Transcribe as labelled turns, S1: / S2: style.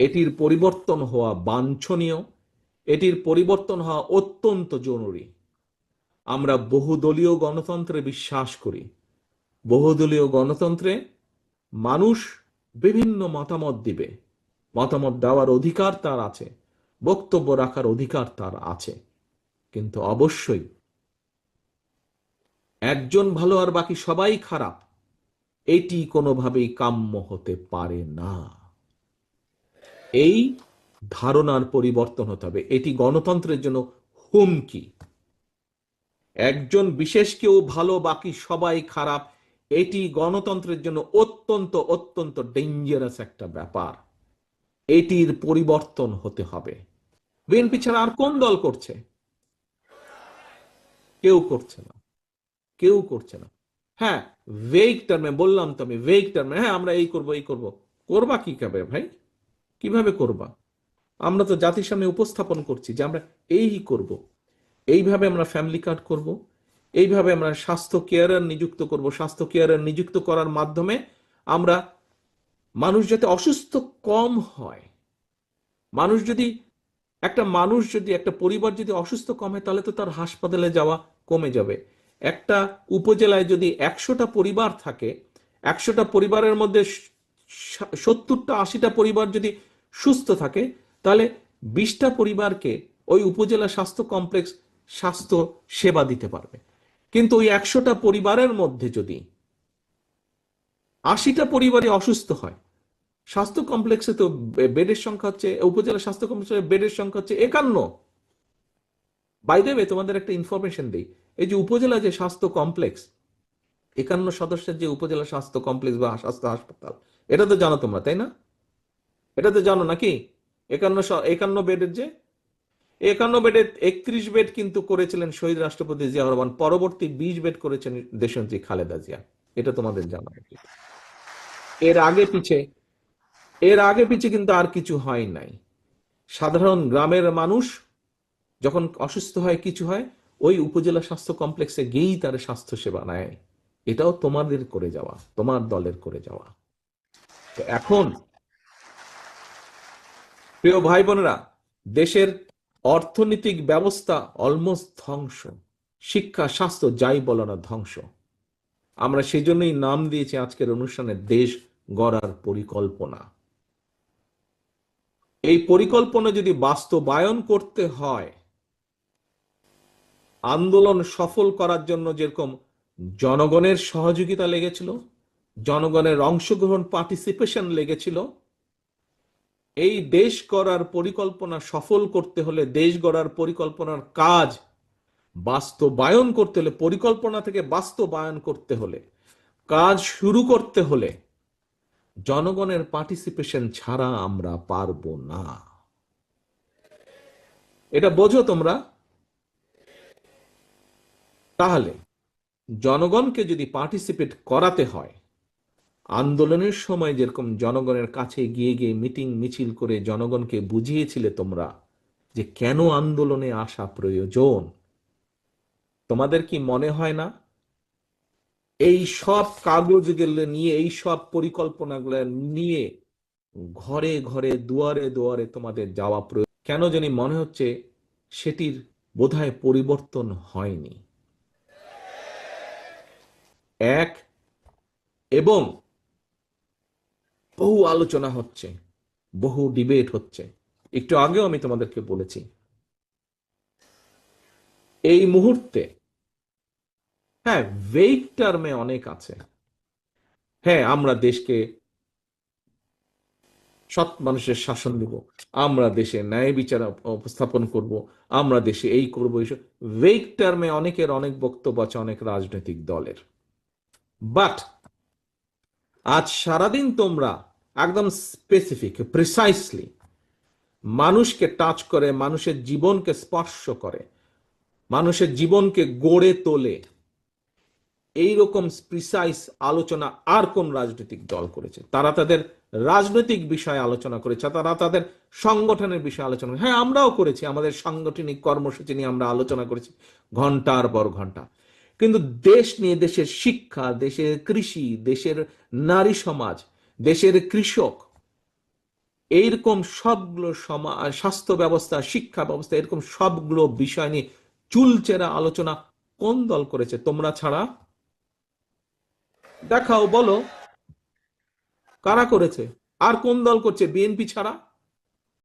S1: এটির পরিবর্তন হওয়া বাঞ্ছনীয়, এটির পরিবর্তন হওয়া অত্যন্ত জরুরি। আমরা বহুদলীয় গণতন্ত্রে বিশ্বাস করি। বহুদলীয় গণতন্ত্রে মানুষ বিভিন্ন মতামত দিবে। মতামত দেওয়ার অধিকার তার আছে, বক্তব্য রাখার অধিকার তার আছে। কিন্তু অবশ্যই একজন ভালো আর বাকি সবাই খারাপ, এটি কোনোভাবেই কাম্য হতে পারে না। এই ধারণার পরিবর্তন হতে হবে। এটি গণতন্ত্রের জন্য হুমকি। একজন বিশেষ কেউ ভালো, বাকি সবাই খারাপ, এটি গণতন্ত্রের জন্য অত্যন্ত অত্যন্ত ডেঞ্জারাস একটা ব্যাপার। এটির পরিবর্তন হতে হবে। বিএনপি ছাড়া আর কোন দল করছে? কেউ করছে না। কেউ করছে না। হ্যাঁ ভেগ টার্মে বললাম তো আমি ভেগ টার্মে হ্যাঁ আমরা এই করব এই করব। করবা কি খাবে ভাই? কীভাবে করবা? আমরা তো জাতির সামনে উপস্থাপন করছি যে আমরা এই করব। এইভাবে আমরা ফ্যামিলি কার্ড করব। এইভাবে আমরা স্বাস্থ্য কেয়ারার নিযুক্ত করব। স্বাস্থ্য কেয়ারার নিযুক্ত করার মাধ্যমে আমরা মানুষ যাতে অসুস্থ কম হয়, মানুষ যদি, একটা মানুষ যদি, একটা পরিবার যদি অসুস্থ কম হয়, তাহলে তো তার হাসপাতালে যাওয়া কমে যাবে। একটা উপজেলায় যদি একশোটা পরিবার থাকে, একশোটা পরিবারের মধ্যে সত্তরটা আশিটা পরিবার যদি সুস্থ থাকে, তাহলে বিশটা পরিবারকে ওই উপজেলা স্বাস্থ্য কমপ্লেক্স স্বাস্থ্য সেবা দিতে পারবে। কিন্তু ওই একশোটা পরিবারের মধ্যে যদি আশিটা পরিবারে অসুস্থ হয়, স্বাস্থ্য কমপ্লেক্সে তো বেডের সংখ্যা হচ্ছে, উপজেলা স্বাস্থ্য কমপ্লেক্সে বেডের সংখ্যা হচ্ছে একান্ন। বাই দেবে তোমাদের একটা ইনফরমেশন দিই, এই যে উপজেলা যে স্বাস্থ্য কমপ্লেক্স, একান্ন সদস্যের যে উপজেলা স্বাস্থ্য কমপ্লেক্স বা স্বাস্থ্য হাসপাতাল, এটা তো জানো তোমরা, তাই না? এটা তো জানো নাকি? একান্ন একান্ন বেডের যে, একান্ন বেডের একত্রিশ বেড কিন্তু করেছিলেন শহীদ রাষ্ট্রপতি জিয়া রহমান। পরবর্তী বিশ বেড করেছেন দেশন্ত্রী খালেদা জিয়া। এটা তোমাদের জানা এর আগে পিছে, এর আগে পিছে কিন্তু আর কিছু হয় নাই। সাধারণ গ্রামের মানুষ যখন অসুস্থ হয়, কিছু হয়, ওই উপজেলা স্বাস্থ্য কমপ্লেক্সে গিয়েই তার স্বাস্থ্য সেবা নেয়। এটাও তোমাদের করে যাওয়া, তোমার দলের করে যাওয়া। তো এখন প্রিয় ভাই বোনেরা দেশের অর্থনৈতিক ব্যবস্থা অলমোস্ট ধ্বংস। শিক্ষা, স্বাস্থ্য, যাই বলো না ধ্বংস। আমরা সেই জন্যই নাম দিয়েছি আজকের অনুষ্ঠানে দেশ গড়ার পরিকল্পনা। এই পরিকল্পনা যদি বাস্তবায়ন করতে হয়, আন্দোলন সফল করার জন্য যেরকম জনগণের সহযোগিতা লেগেছিল, জনগণের অংশগ্রহণ পার্টিসিপেশন লেগেছিল এই দেশ গড়ার পরিকল্পনা সফল করতে হলে, দেশ গড়ার পরিকল্পনার কাজ বাস্তবায়ন করতে হলে, পরিকল্পনা থেকে বাস্তবায়ন করতে হলে, কাজ শুরু করতে হলে জনগণের পার্টিসিপেশন ছাড়া আমরা পারব না। এটা বোঝো তোমরা? তাহলে জনগণকে যদি পার্টিসিপেট করাতে হয় আন্দোলনের সময় যেরকম জনগণের কাছে গিয়ে গিয়ে মিটিং মিছিল করে জনগণকে বুঝিয়েছিলে তোমরা যে কেন আন্দোলনে আসা প্রয়োজন? তোমাদের কি মনে হয় না? এই সব কাগজগুলো নিয়ে, এই সব পরিকল্পনাগুলো নিয়ে ঘরে ঘরে, দুয়ারে দুয়ারে তোমাদের যাওয়া প্রয়োজন। কেন জানি মনে হচ্ছে সেটির বোধহয় পরিবর্তন হয়নি। এক, এবং বহু আলোচনা হচ্ছে, বহু ডিবেট হচ্ছে। একটু আগেও আমি তোমাদেরকে বলেছি। এই মুহূর্তে হ্যাঁ ভেইক টার্মে অনেক আছে। হ্যাঁ আমরা দেশকে সৎ মানুষের শাসন দিব। আমরা দেশে ন্যায় বিচার উপস্থাপন করব। আমরা দেশে এই করব এইসব ভেইক টার্মে অনেকের অনেক বক্তব্য আছে, অনেক রাজনৈতিক দলের। বাট আজ সারাদিন তোমরা একদম স্পেসিফিক প্রিসাইসলি মানুষকে টাচ করে, মানুষের জীবনকে স্পর্শ করে, মানুষের জীবনকে গড়ে তোলে। এইরকম প্রিসাইস আলোচনা আর কোন রাজনৈতিক দল করেছে? তারা তাদের রাজনৈতিক বিষয়ে আলোচনা করেছে, তারা তাদের সংগঠনের বিষয়ে আলোচনা হ্যাঁ আমরাও করেছি, আমাদের সাংগঠনিক কর্মসূচি নিয়ে আমরা আলোচনা করেছি ঘণ্টার পর ঘণ্টা কিন্তু দেশ নিয়ে, দেশের শিক্ষা, দেশের কৃষি, দেশের নারী সমাজ দেশের কৃষক, এইরকম সবগুলো স্বাস্থ্য ব্যবস্থা, শিক্ষা ব্যবস্থা, এরকম সবগুলো বিষয় নিয়ে চুলচেরা আলোচনা কোন দল করেছে? তোমরা ছাড়া? দেখাও, বলো। কারা করেছে? আর কোন দল করছে? বিএনপি ছাড়া?